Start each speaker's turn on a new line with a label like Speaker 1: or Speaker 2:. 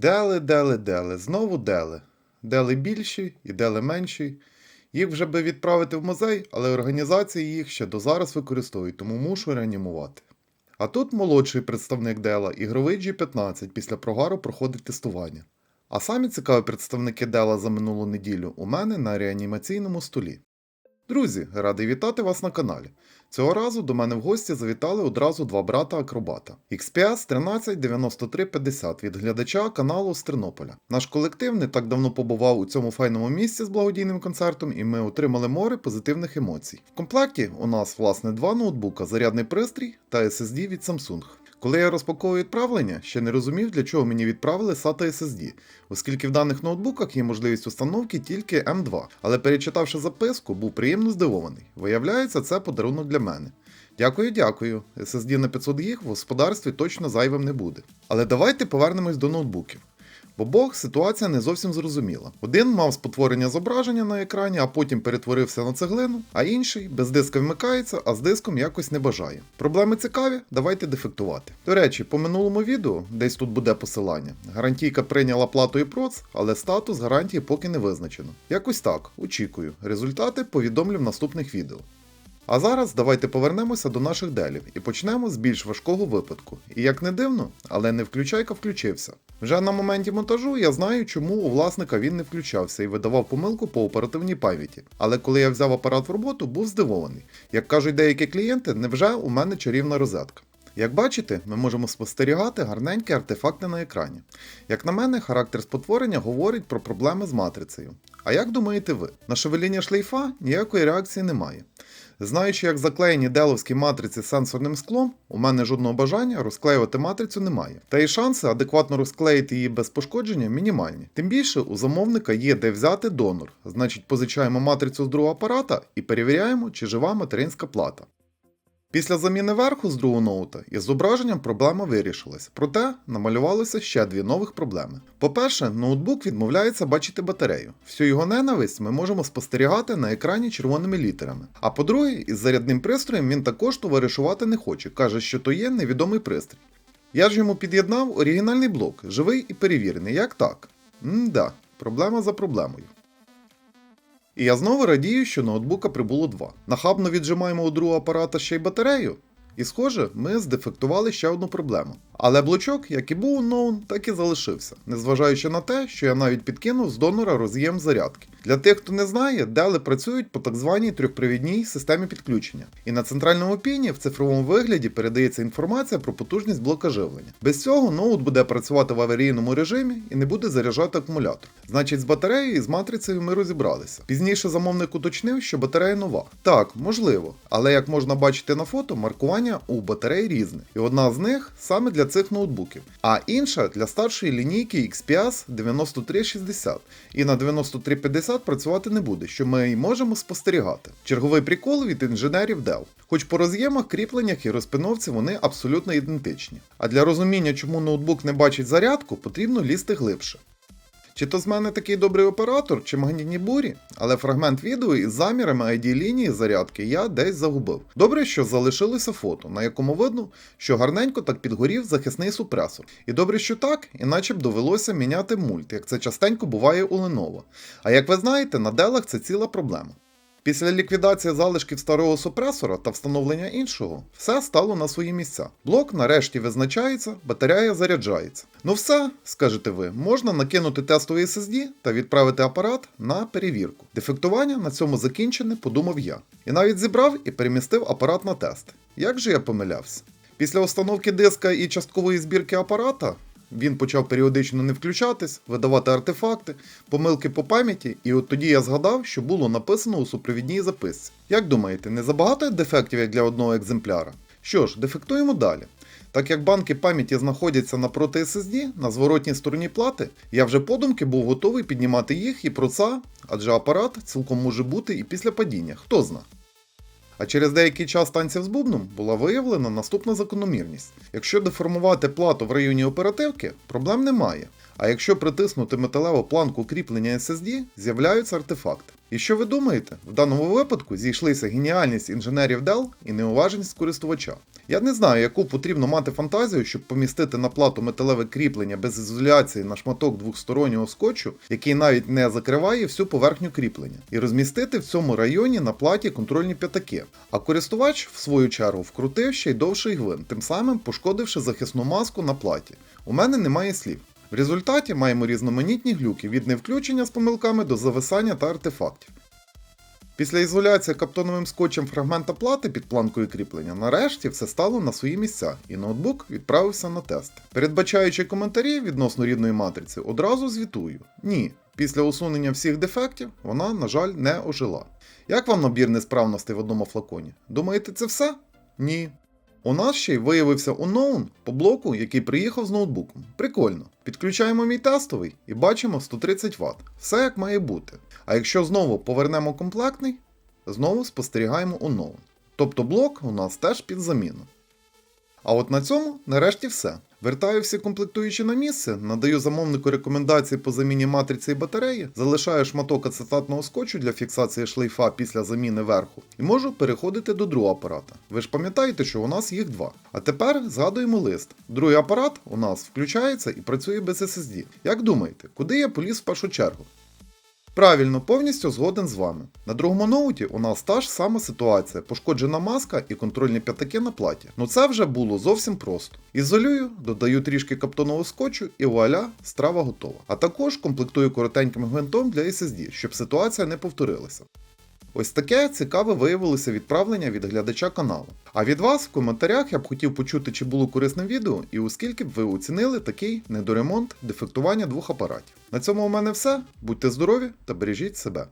Speaker 1: Дели, дели, дели, знову дели. Дели більші і дели менші. Їх вже би відправити в музей, але організації їх ще до зараз використовують, тому мушу реанімувати. А тут молодший представник Дела, ігровий G15, після прогару проходить тестування. А самі цікаві представники Дела за минулу неділю у мене на реанімаційному столі. Друзі, радий вітати вас на каналі. Цього разу до мене в гості завітали одразу два брата акробата. XPS 139350 від глядача каналу з Тернополя. Наш колектив не так давно побував у цьому файному місці з благодійним концертом, і ми отримали море позитивних емоцій. В комплекті у нас власне два ноутбука, зарядний пристрій та SSD від Samsung. Коли я розпаковую відправлення, ще не розумів, для чого мені відправили SATA SSD, оскільки в даних ноутбуках є можливість установки тільки M2. Але перечитавши записку, був приємно здивований. Виявляється, це подарунок для мене. Дякую, дякую. SSD на 500 гіг в господарстві точно зайвим не буде. Але давайте повернемось до ноутбуків. В обох ситуація не зовсім зрозуміла. Один мав спотворення зображення на екрані, а потім перетворився на цеглину, а інший без диска вмикається, а з диском якось не бажає. Проблеми цікаві, давайте дефектувати. До речі, по минулому відео, десь тут буде посилання. Гарантійка прийняла плату і проц, але статус гарантії поки не визначено. Якось так, очікую. Результати повідомлю в наступних відео. А зараз давайте повернемося до наших делів і почнемо з більш важкого випадку. І як не дивно, але не включайка включився. Вже на моменті монтажу я знаю, чому у власника він не включався і видавав помилку по оперативній пам'яті. Але коли я взяв апарат в роботу, був здивований. Як кажуть деякі клієнти, невже у мене чарівна розетка? Як бачите, ми можемо спостерігати гарненькі артефакти на екрані. Як на мене, характер спотворення говорить про проблеми з матрицею. А як думаєте ви? На шевеління шлейфа ніякої реакції немає. Знаючи, як заклеєні деловські матриці сенсорним склом, у мене жодного бажання розклеювати матрицю немає. Та й шанси адекватно розклеїти її без пошкодження мінімальні. Тим більше у замовника є де взяти донор, значить позичаємо матрицю з другого апарата і перевіряємо, чи жива материнська плата. Після заміни верху з другого ноута із зображенням проблема вирішилась, проте намалювалося ще дві нових проблеми. По-перше, ноутбук відмовляється бачити батарею. Всю його ненависть ми можемо спостерігати на екрані червоними літерами. А по-друге, із зарядним пристроєм він також товаришувати не хоче, каже, що то є невідомий пристрій. Я ж йому під'єднав оригінальний блок, живий і перевірений, як так? М-да, проблема за проблемою. І я знову радію, що ноутбука прибуло два. Нахабно віджимаємо у другого апарата ще й батарею. І схоже, ми здефектували ще одну проблему. Але блочок, як і був unknown, так і залишився, незважаючи на те, що я навіть підкинув з донора роз'єм зарядки. Для тих, хто не знає, дели працюють по так званій трьохпривідній системі підключення. І на центральному піні в цифровому вигляді передається інформація про потужність блока живлення. Без цього ноут буде працювати в аварійному режимі і не буде заряджати акумулятор. Значить, з батареєю і з матрицею ми розібралися. Пізніше замовник уточнив, що батарея нова. Так, можливо, але як можна бачити на фото, маркування у батареї різне. І одна з них саме для цих ноутбуків, а інша для старшої лінійки XPS 9360. І на 9350 працювати не буде, що ми й можемо спостерігати. Черговий прикол від інженерів Dell. Хоч по роз'ємах, кріпленнях і розпиновці вони абсолютно ідентичні. А для розуміння, чому ноутбук не бачить зарядку, потрібно лізти глибше. Чи то з мене такий добрий оператор, чи магнітні бурі, але фрагмент відео із замірами ID лінії зарядки я десь загубив. Добре, що залишилося фото, на якому видно, що гарненько так підгорів захисний супресор. І добре, що так, іначе б довелося міняти мульт, як це частенько буває у Lenovo. А як ви знаєте, на делах це ціла проблема. Після ліквідації залишків старого супресора та встановлення іншого, все стало на свої місця. Блок нарешті визначається, батарея заряджається. Ну все, скажете ви, можна накинути тестовий SSD та відправити апарат на перевірку. Дефектування на цьому закінчене, подумав я. І навіть зібрав і перемістив апарат на тест. Як же я помилявся? Після установки диска і часткової збірки апарата він почав періодично не включатись, видавати артефакти, помилки по пам'яті, і от тоді я згадав, що було написано у супровідній записці. Як думаєте, не забагато дефектів як для одного екземпляра? Що ж, дефектуємо далі. Так як банки пам'яті знаходяться напроти SSD на зворотній стороні плати, я вже подумки був готовий піднімати їх і про це, адже апарат цілком може бути і після падіння, хто зна. А через деякий час танців з бубном була виявлена наступна закономірність. Якщо деформувати плату в районі оперативки, проблем немає. А якщо притиснути металеву планку кріплення SSD, з'являються артефакти. І що ви думаєте? В даному випадку зійшлися геніальність інженерів Dell і неуважність користувача. Я не знаю, яку потрібно мати фантазію, щоб помістити на плату металеве кріплення без ізоляції на шматок двохстороннього скотчу, який навіть не закриває всю поверхню кріплення, і розмістити в цьому районі на платі контрольні п'ятаки. А користувач, в свою чергу, вкрутив ще й довший гвинт, тим самим пошкодивши захисну маску на платі. У мене немає слів. В результаті маємо різноманітні глюки від невключення з помилками до зависання та артефактів. Після ізоляції каптоновим скотчем фрагмента плати під планкою кріплення, нарешті все стало на свої місця, і ноутбук відправився на тест. Передбачаючи коментарі відносно рідної матриці, одразу звітую: ні, після усунення всіх дефектів вона, на жаль, не ожила. Як вам набір несправностей в одному флаконі? Думаєте, це все? Ні. У нас ще й виявився unknown по блоку, який приїхав з ноутбуком. Прикольно. Підключаємо мій тестовий і бачимо 130 Вт. Все як має бути. А якщо знову повернемо комплектний, знову спостерігаємо unknown. Тобто блок у нас теж під заміну. А от на цьому нарешті все. Вертаю всі комплектуючі на місце, надаю замовнику рекомендації по заміні матриці і батареї, залишаю шматок ацетатного скотчу для фіксації шлейфа після заміни верху і можу переходити до другого апарата. Ви ж пам'ятаєте, що у нас їх два. А тепер згадуємо лист. Другий апарат у нас включається і працює без SSD. Як думаєте, куди я поліз в першу чергу? Правильно, повністю згоден з вами. На другому ноуті у нас та ж сама ситуація: пошкоджена маска і контрольні п'ятаки на платі. Ну це вже було зовсім просто. Ізолюю, додаю трішки каптонового скотчу і вуаля, страва готова. А також комплектую коротеньким гвинтом для SSD, щоб ситуація не повторилася. Ось таке цікаве виявилося відправлення від глядача каналу. А від вас в коментарях я б хотів почути, чи було корисним відео, і оскільки б ви оцінили такий недоремонт дефектування двох апаратів. На цьому у мене все. Будьте здорові та бережіть себе.